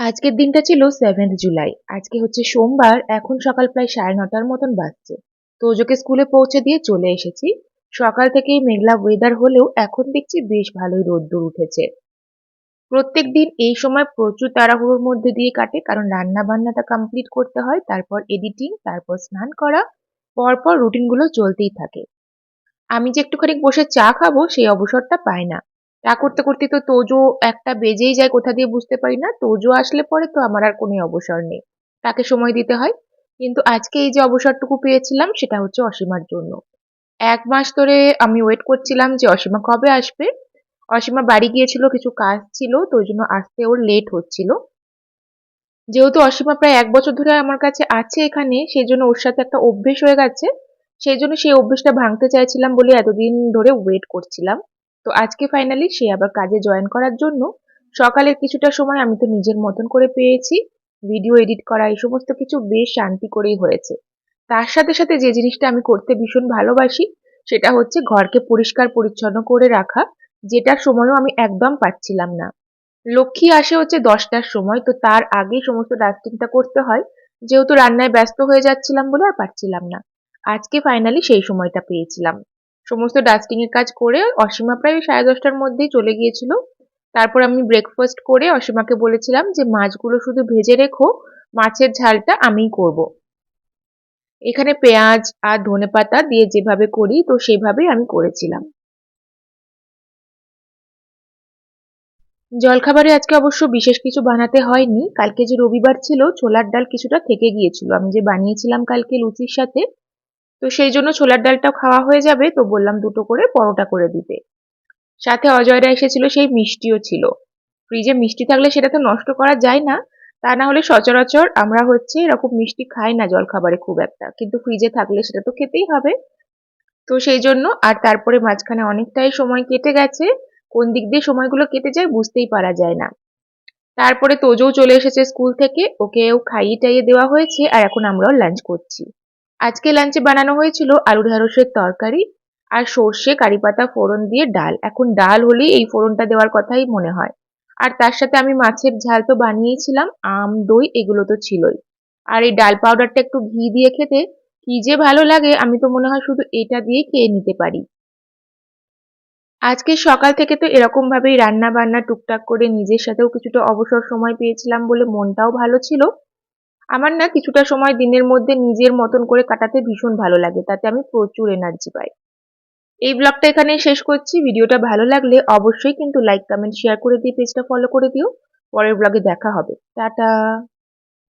আজকের দিনটা ছিল সেভেন্থ জুলাই আজকে হচ্ছে সোমবার, এখন সকাল প্রায় সাড়ে নটার মতন বাজছে। তোজোকে স্কুলে পৌঁছে দিয়ে চলে এসেছি। সকাল থেকেই মেঘলা ওয়েদার হলেও এখন দেখছি বেশ ভালোই রোদ্দুর উঠেছে। প্রত্যেক দিন এই সময় প্রচুর তাড়াহুড়োর মধ্যে দিয়ে কাটে, কারণ রান্না বান্নাটা কমপ্লিট করতে হয়, তারপর এডিটিং তারপর স্নান করা, পরপর রুটিনগুলো চলতেই থাকে। আমি যে একটুখানি বসে চা খাব, সেই অবসরটা পাই না। তা করতে করতে তো তোজো একটা বেজেই যায়, কোথা দিয়ে বুঝতে পারি না। তোজো আসলে পরে তো আমার আর কোনো অবসর নেই। তাকে সময় দিতে হয়। কিন্তু আজকে এই যে অবসরটুকু পেয়েছিলাম, সেটা হচ্ছে অসীমার জন্য। এক মাস ধরে আমি ওয়েট করছিলাম যে অসীমা কবে আসবে। অসীমা বাড়ি গিয়েছিল, কিছু কাজ ছিল তো ওই জন্য আসতে ওর লেট হচ্ছিল। যেহেতু অসীমা প্রায় এক বছর ধরে আমার কাছে আছে এখানে সেই জন্য ওর সাথে একটা অভ্যেস হয়ে গেছে। সেই জন্য সেই অভ্যেসটা ভাঙতে চাইছিলাম বলে এতদিন ধরে ওয়েট করছিলাম। তো আজকে ফাইনালি সে আবার কাজে জয়েন করার জন্য সকালের কিছুটা সময় আমি তো নিজের মতন করে পেয়েছি। ভিডিও এডিট করা, এই সমস্ত কিছু বেশ শান্তি করেই হয়েছে। তার সাথে সাথে যে জিনিসটা আমি করতে ভীষণ ভালোবাসি, সেটা হচ্ছে ঘরকে পরিষ্কার পরিচ্ছন্ন করে রাখা, যেটার সময়ও আমি একদম পাচ্ছিলাম না। লক্ষ্মী আসে হচ্ছে দশটার সময়, তো তার আগে সমস্ত ডাস্টিংটা করতে হয়, যেহেতু রান্নায় ব্যস্ত হয়ে যাচ্ছিলাম বলে আর পারছিলাম না। আজকে ফাইনালি সেই সময়টা পেয়েছিলাম। সমস্ত ডাস্টিং এর কাজ করে অসীমা প্রায় সাড়ে দশটার মধ্যেই চলে গিয়েছিল। তারপর আমি ব্রেকফাস্ট করে অসীমাকে বলেছিলাম যে, মাছগুলো শুধু ভেজে রেখো, মাছের ঝালটা আমিই করব। এখানে পেঁয়াজ আর ধনে পাতা দিয়ে যেভাবে করি, তো সেভাবেই আমি করেছিলাম। জলখাবারে আজকে অবশ্য বিশেষ কিছু বানাতে হয়নি। কালকে যে রবিবার ছিল, ছোলার ডাল কিছুটা থেকে গিয়েছিল। আমি যে বানিয়েছিলাম কালকে লুচির সাথে তো সেই জন্য ছোলার ডালটাও খাওয়া হয়ে যাবে। তো বললাম দুটো করে পরোটা করে দিতে। সাথে অজয়রা এসেছিল, সেই মিষ্টিও ছিল। ফ্রিজে মিষ্টি থাকলে সেটা তো নষ্ট করা যায় না। তা না হলে সচরাচর আমরা হচ্ছে এরকম মিষ্টি খাই না জলখাবারে খুব একটা। কিন্তু ফ্রিজে থাকলে সেটা তো খেতেই হবে। তো সেই জন্য আর তারপরে মাঝখানে অনেকটাই সময় কেটে গেছে। কোন দিক দিয়ে সময়গুলো কেটে যায় বুঝতেই পারা যায় না। তারপরে তোজও চলে এসেছে স্কুল থেকে। ওকেও খাইয়ে টাইয়ে দেওয়া হয়েছে। আর এখন আমরাও লাঞ্চ করছি। আজকে লাঞ্চে বানানো হয়েছিল আলু ঢ্যাঁড়সের তরকারি আর সর্ষে কারি পাতা ফোড়ন দিয়ে ডাল। এখন ডাল হলেই এই ফোড়নটা দেওয়ার কথাই মনে হয়। আর তার সাথে আমি মাছের ঝাল তো বানিয়েছিলাম, আম, দই এগুলো তো ছিলই। আর এই ডাল পাউডারটা একটু ঘি দিয়ে খেতে কি যে ভালো লাগে, আমি তো মনে হয় শুধু এটা দিয়ে খেয়ে নিতে পারি। আজকে সকাল থেকে তো এরকম ভাবেই রান্না বান্না টুকটাক করে নিজের সাথেও কিছুটা অবসর সময় পেয়েছিলাম বলে মনটাও ভালো ছিল। আমার না কিছুটা সময় দিনের মধ্যে নিজের মতন করে কাটাতে ভীষণ ভালো লাগে, তাতে আমি প্রচুর এনার্জি পাই। এই ব্লগটা এখানে শেষ করছি, ভিডিওটা ভালো লাগলে অবশ্যই কিন্তু লাইক কমেন্ট শেয়ার করে দিয়ে পেজটা ফলো করে দিও। পরের ব্লগে দেখা হবে। টাটা!